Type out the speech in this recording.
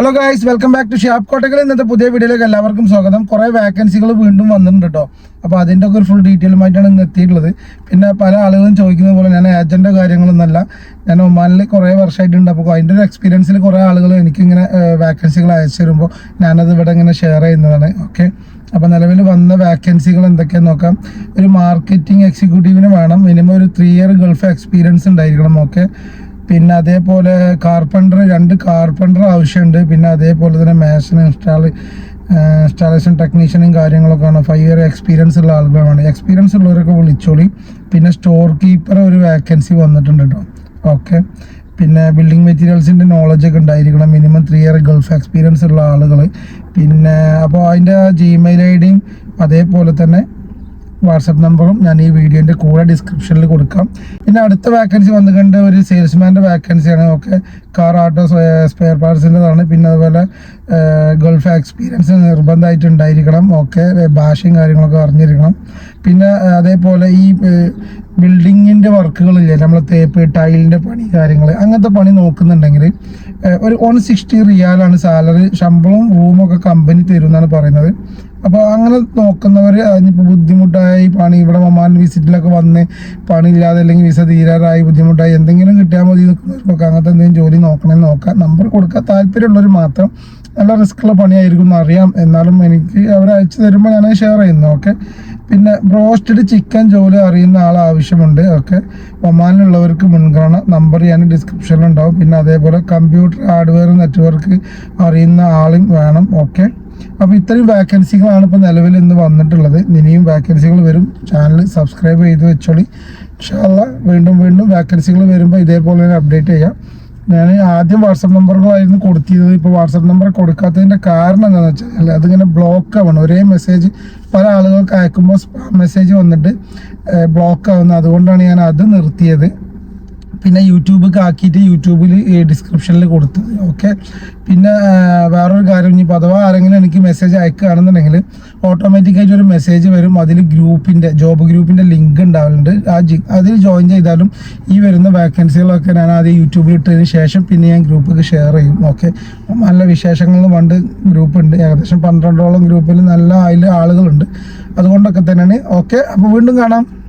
Hello guys welcome back to shop കോട്ടകൾ ഇന്നത്തെ പുതിയ വീഡിയോയിലേക്ക് എല്ലാവർക്കും സ്വാഗതം. കുറേ വാക്കൻസികൾ വീണ്ടും വന്നിട്ടുണ്ട് കേട്ടോ അപ്പോൾ അതിന്റെ ഒക്കെ ഒരു ഫുൾ ഡീറ്റെയിലുമായിട്ടാണ് ഇന്ന് എത്തിയിട്ടുള്ളത്. പിന്നെ പല ആളുകളും ചോദിക്കുന്നത് പോലെ ഞാൻ ഏജന്റെ കാര്യങ്ങളൊന്നല്ല ഞാൻ ഒമാനിൽ കുറേ വർഷമായിട്ടുണ്ട്. അപ്പോൾ അതിന്റെ ഒരു എക്സ്പീരിയൻസിൽ കുറേ ആളുകൾ എനിക്കിങ്ങനെ വാക്കൻസികൾ അയച്ചു തരുമ്പോൾ ഞാനത് ഇവിടെ ഇങ്ങനെ ഷെയർ ചെയ്യുന്നതാണ്. ഓക്കെ അപ്പോൾ നിലവിൽ വന്ന വാക്കൻസികൾ എന്തൊക്കെയാന്ന് നോക്കാം. ഒരു മാർക്കറ്റിംഗ് എക്സിക്യൂട്ടീവിന് വേണം. മിനിമം ഒരു ത്രീ ഇയർ ഗൾഫ് എക്സ്പീരിയൻസ് ഉണ്ടായിരിക്കണം. ഓക്കെ പിന്നെ അതേപോലെ കാർപ്പന്റർ രണ്ട് കാർപ്പന്റർ ആവശ്യമുണ്ട്. പിന്നെ അതേപോലെ തന്നെ മേസൺ ഇൻസ്റ്റാൾ ഇൻസ്റ്റാളേഷൻ ടെക്നീഷ്യനും കാര്യങ്ങളൊക്കെയാണ്. ഫൈവ് ഇയർ എക്സ്പീരിയൻസ് ഉള്ള ആളുകളാണ്. എക്സ്പീരിയൻസ് ഉള്ളവരൊക്കെ വിളിച്ചോളി. പിന്നെ സ്റ്റോർ കീപ്പർ ഒരു വാക്കൻസി വന്നിട്ടുണ്ട് കേട്ടോ ഓക്കെ പിന്നെ ബിൽഡിംഗ് മെറ്റീരിയൽസിന്റെ നോളജ് ഒക്കെ ഉണ്ടായിരിക്കണം. Minimum three year Gulf experience ഉള്ള ആളുകൾ പിന്നെ അപ്പോൾ അതിന്റെ ജിമെയിൽ ഐ ഡിയും അതേപോലെ തന്നെ വാട്സപ്പ് നമ്പറും ഞാൻ ഈ വീഡിയോന്റെ കൂടെ ഡിസ്ക്രിപ്ഷനിൽ കൊടുക്കാം. പിന്നെ അടുത്ത വാക്കൻസി വന്നിട്ടുണ്ട് ഒരു സെയിൽസ്മാന്റെ വാക്കൻസിയാണ് ഓക്കെ കാർ ഓട്ടോ സ്പെയർ പാർട്സിന്റെതാണ് പിന്നെ അതുപോലെ ഗൾഫ് എക്സ്പീരിയൻസ് നിർബന്ധമായിട്ട് ഉണ്ടായിരിക്കണം ഓക്കെ ഭാഷയും കാര്യങ്ങളൊക്കെ അറിഞ്ഞിരിക്കണം. പിന്നെ അതേപോലെ ഈ ബിൽഡിങ്ങിന്റെ വർക്കുകളില്ലേ നമ്മൾ തേപ്പ് ടൈലിന്റെ പണി കാര്യങ്ങൾ അങ്ങനത്തെ പണി നോക്കുന്നുണ്ടെങ്കിൽ ഒരു വൺ സിക്സ്റ്റി റിയാലാണ് സാലറി ശമ്പളവും റൂമൊക്കെ കമ്പനി തരും എന്നാണ് പറയുന്നത്. അപ്പോൾ അങ്ങനെ നോക്കുന്നവർ അതിനിപ്പോൾ ബുദ്ധിമുട്ടായി പണി ഇവിടെ ഒമാൻ വിസിറ്റിലൊക്കെ വന്ന് പണിയില്ലാതെ അല്ലെങ്കിൽ വിസ തീരാറായി ബുദ്ധിമുട്ടായി എന്തെങ്കിലും കിട്ടിയാൽ മതി നിൽക്കുന്നവർക്കൊക്കെ അങ്ങനത്തെ എന്തെങ്കിലും ജോലി നോക്കണമെന്ന് നോക്കാം. നമ്പർ കൊടുക്കാൻ താല്പര്യമുള്ളവർ മാത്രം നല്ല റിസ്ക്കുള്ള പണിയായിരിക്കും എന്ന് അറിയാം. എന്നാലും എനിക്ക് അവർ അയച്ചു തരുമ്പോൾ ഞാൻ ഷെയർ ചെയ്യുന്നു ഓക്കെ പിന്നെ ബ്രോസ്റ്റഡ് ചിക്കൻ ജോലി അറിയുന്ന ആൾ ആവശ്യമുണ്ട് ഓക്കെ ഒമാനിലുള്ളവർക്ക് മുൻഗണന നമ്പർ ഞാൻ ഡിസ്ക്രിപ്ഷനിൽ ഉണ്ടാവും. പിന്നെ അതേപോലെ കമ്പ്യൂട്ടർ ഹാർഡ്വെയർ നെറ്റ്വർക്ക് അറിയുന്ന ആളും വേണം ഓക്കെ അപ്പോൾ ഇത്രയും വാക്കൻസികളാണ് ഇപ്പോൾ നിലവിൽ ഇന്ന് വന്നിട്ടുള്ളത്. ഇനിയും വാക്കൻസികൾ വരും. ചാനൽ സബ്സ്ക്രൈബ് ചെയ്ത് വെച്ചോളി. ഇൻഷാല്ല വീണ്ടും വീണ്ടും വാക്കൻസികൾ വരുമ്പോൾ ഇതേപോലെ അപ്ഡേറ്റ് ചെയ്യാം. ഞാൻ ആദ്യം വാട്സപ്പ് നമ്പറുകളായിരുന്നു കൊടുത്തിരുന്നത്. ഇപ്പോൾ വാട്സപ്പ് നമ്പർ കൊടുക്കാത്തതിന്റെ കാരണം എന്താണെന്ന് വെച്ചാൽ അതിങ്ങനെ ബ്ലോക്ക് ആവണം ഒരേ മെസ്സേജ് പല ആളുകൾക്ക് അയക്കുമ്പോൾ മെസ്സേജ് വന്നിട്ട് ബ്ലോക്ക് ആവുന്നത്. അതുകൊണ്ടാണ് ഞാൻ അത് നിർത്തിയത്. പിന്നെ യൂട്യൂബൊക്കെ ആക്കിയിട്ട് യൂട്യൂബിൽ ഡിസ്ക്രിപ്ഷനിൽ കൊടുത്തത് ഓക്കെ പിന്നെ വേറൊരു കാര്യം ഇനി അഥവാ ആരെങ്കിലും എനിക്ക് മെസ്സേജ് അയക്കുകയാണെന്നുണ്ടെങ്കിൽ ഓട്ടോമാറ്റിക്കായിട്ട് ഒരു മെസ്സേജ് വരും. അതിൽ ഗ്രൂപ്പിന്റെ ജോബ് ഗ്രൂപ്പിന്റെ ലിങ്ക് ഉണ്ടാവലുണ്ട്. ആ അതിൽ ജോയിൻ ചെയ്താലും ഈ വരുന്ന വേക്കൻസികളൊക്കെ ഞാൻ ആദ്യം യൂട്യൂബിൽ ഇട്ടതിന് ശേഷം പിന്നെ ഞാൻ ഗ്രൂപ്പൊക്കെ ഷെയർ ചെയ്യും ഓക്കെ നല്ല വിശേഷങ്ങൾ പണ്ട് ഗ്രൂപ്പ് ഉണ്ട്. ഏകദേശം പന്ത്രണ്ടോളം ഗ്രൂപ്പിൽ നല്ല അതിൽ ആളുകളുണ്ട്. അതുകൊണ്ടൊക്കെ തന്നെയാണ് ഓക്കെ അപ്പോൾ വീണ്ടും കാണാം.